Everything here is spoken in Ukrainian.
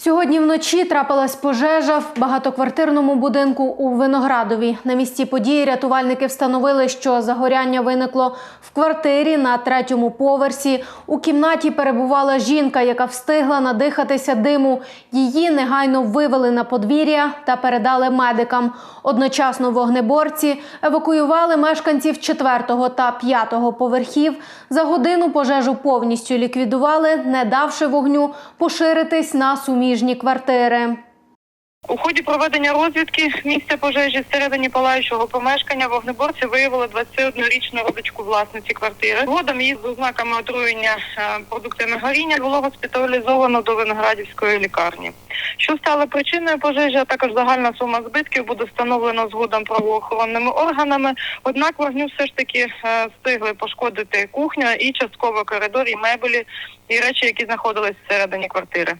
Сьогодні вночі трапилась пожежа в багатоквартирному будинку у Виноградові. На місці події рятувальники встановили, що загоряння виникло в квартирі на третьому поверсі. У кімнаті перебувала жінка, яка встигла надихатися диму. Її негайно вивели на подвір'я та передали медикам. Одночасно вогнеборці евакуювали мешканців четвертого та п'ятого поверхів. За годину пожежу повністю ліквідували, не давши вогню поширитись на суміжні квартири. У ході проведення розвідки місця пожежі всередині палаючого помешкання вогнеборці виявили 21-річну родичку власниці квартири. Згодом її з ознаками отруєння е, продуктами горіння було госпіталізовано до Виноградівської лікарні. Що стало причиною пожежі, а також загальна сума збитків буде встановлено згодом правоохоронними органами. Однак вогню все ж таки е, встигли пошкодити кухня і частково коридор, і мебелі, і речі, які знаходились всередині квартири.